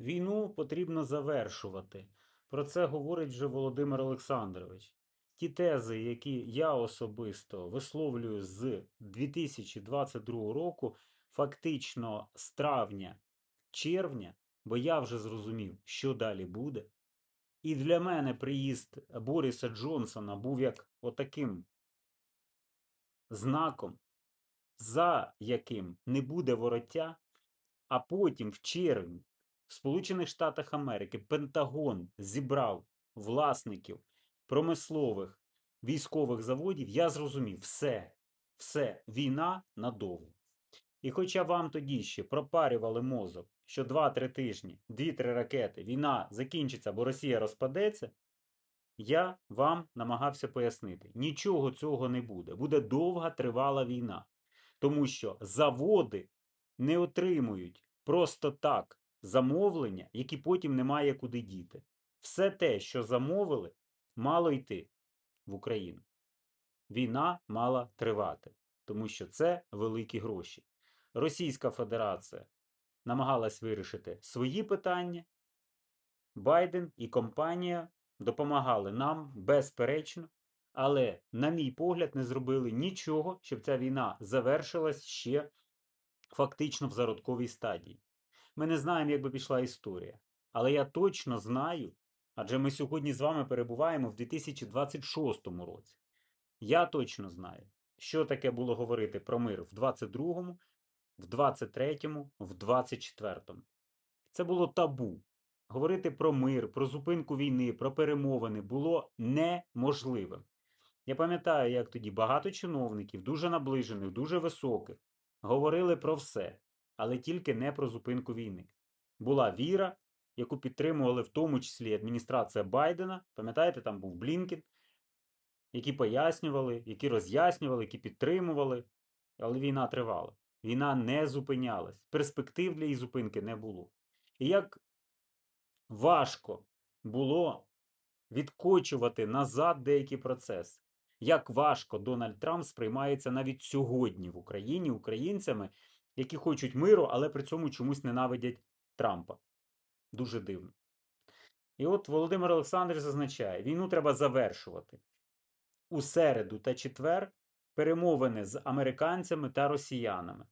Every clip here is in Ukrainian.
Війну потрібно завершувати. Про це говорить вже Володимир Олександрович. Ті тези, які я особисто висловлюю з 2022 року, фактично з травня, червня, бо я вже зрозумів, що далі буде. І для мене приїзд Бориса Джонсона був як отаким знаком, за яким не буде вороття, а потім в червні в Сполучених Штатах Америки Пентагон зібрав власників промислових військових заводів, я зрозумів, все, все, війна надовго. І хоча вам тоді ще пропарювали мозок, що 2-3 тижні, 2-3 ракети, війна закінчиться, бо Росія розпадеться, я вам намагався пояснити, нічого цього не буде. Буде довга тривала війна. Тому що заводи не отримують просто так замовлення, які потім немає куди діти. Все те, що замовили, мало йти в Україну. Війна мала тривати, тому що це великі гроші. Російська Федерація намагалась вирішити свої питання. Байден і компанія допомагали нам безперечно, але, на мій погляд, не зробили нічого, щоб ця війна завершилась ще фактично в зародковій стадії. Ми не знаємо, як би пішла історія. Але я точно знаю, адже ми сьогодні з вами перебуваємо в 2026 році. Я точно знаю, що таке було говорити про мир в 22-му, в 23-му, в 24-му. Це було табу. Говорити про мир, про зупинку війни, про перемовини було неможливим. Я пам'ятаю, як тоді багато чиновників, дуже наближених, дуже високих, говорили про все, але тільки не про зупинку війни. Була віра, яку підтримували в тому числі адміністрація Байдена. Пам'ятаєте, там був Блінкен, які пояснювали, які роз'яснювали, які підтримували. Але війна тривала. Війна не зупинялась. Перспектив для її зупинки не було. І як важко було відкочувати назад деякі процеси. Як важко Дональд Трамп сприймається навіть сьогодні в Україні українцями, які хочуть миру, але при цьому чомусь ненавидять Трампа. Дуже дивно. І от Володимир Олександрович зазначає: війну треба завершувати. У середу та четвер перемовини з американцями та росіянами.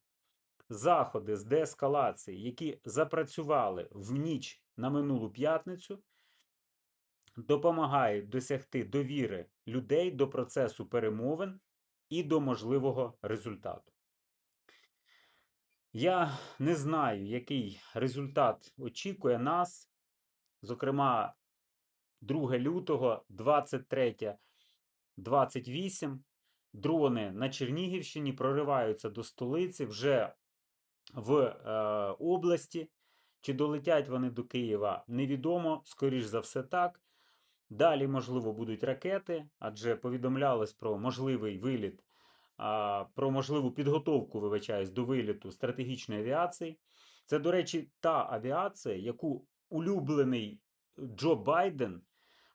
Заходи з деескалації, які запрацювали в ніч на минулу п'ятницю, допомагають досягти довіри людей до процесу перемовин і до можливого результату. Я не знаю, який результат очікує нас, зокрема, 2 лютого, 23, 28. Дрони на Чернігівщині прориваються до столиці вже в е, області. Чи долетять вони до Києва, невідомо, скоріш за все так. Далі, можливо, будуть ракети, адже повідомлялось про можливий виліт, про можливу підготовку, вибачаюсь, до виліту стратегічної авіації. Це, до речі, та авіація, яку улюблений Джо Байден,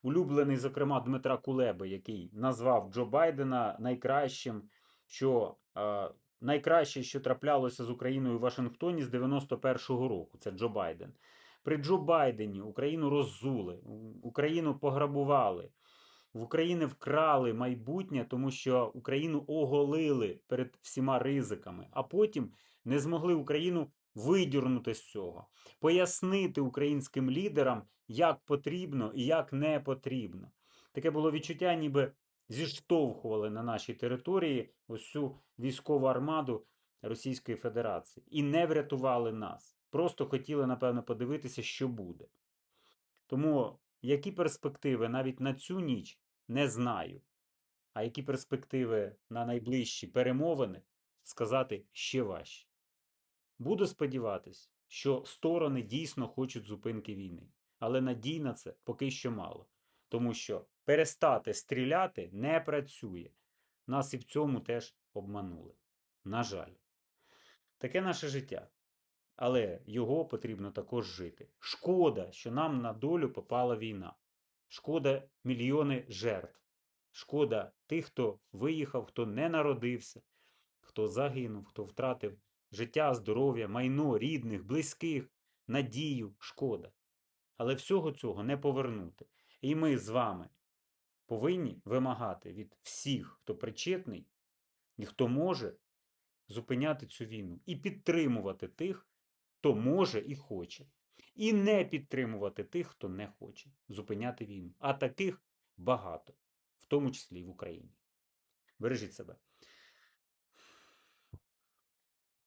улюблений, зокрема, Дмитра Кулеби, який назвав Джо Байдена найкращим, що найкраще, що траплялося з Україною в Вашингтоні з 91-го року. Це Джо Байден. При Джо Байдені Україну роззули, Україну пограбували, в Україні вкрали майбутнє, тому що Україну оголили перед всіма ризиками, а потім не змогли Україну видірнути з цього, пояснити українським лідерам, як потрібно і як не потрібно. Таке було відчуття, ніби зіштовхували на нашій території ось цю військову армаду Російської Федерації і не врятували нас. Просто хотіли, напевно, подивитися, що буде. Тому які перспективи навіть на цю ніч не знаю. А які перспективи на найближчі перемовини сказати ще важче. Буду сподіватись, що сторони дійсно хочуть зупинки війни, але надій на це поки що мало, тому що перестати стріляти не працює. Нас і в цьому теж обманули. На жаль, таке наше життя. Але його потрібно також жити. Шкода, що нам на долю попала війна. Шкода мільйони жертв. Шкода тих, хто виїхав, хто не народився, хто загинув, хто втратив життя, здоров'я, майно, рідних, близьких, надію, шкода. Але всього цього не повернути. І ми з вами повинні вимагати від всіх, хто причетний і хто може зупиняти цю війну і підтримувати тих, хто може і хоче. І не підтримувати тих, хто не хоче зупиняти війну. А таких багато, в тому числі і в Україні. Бережіть себе.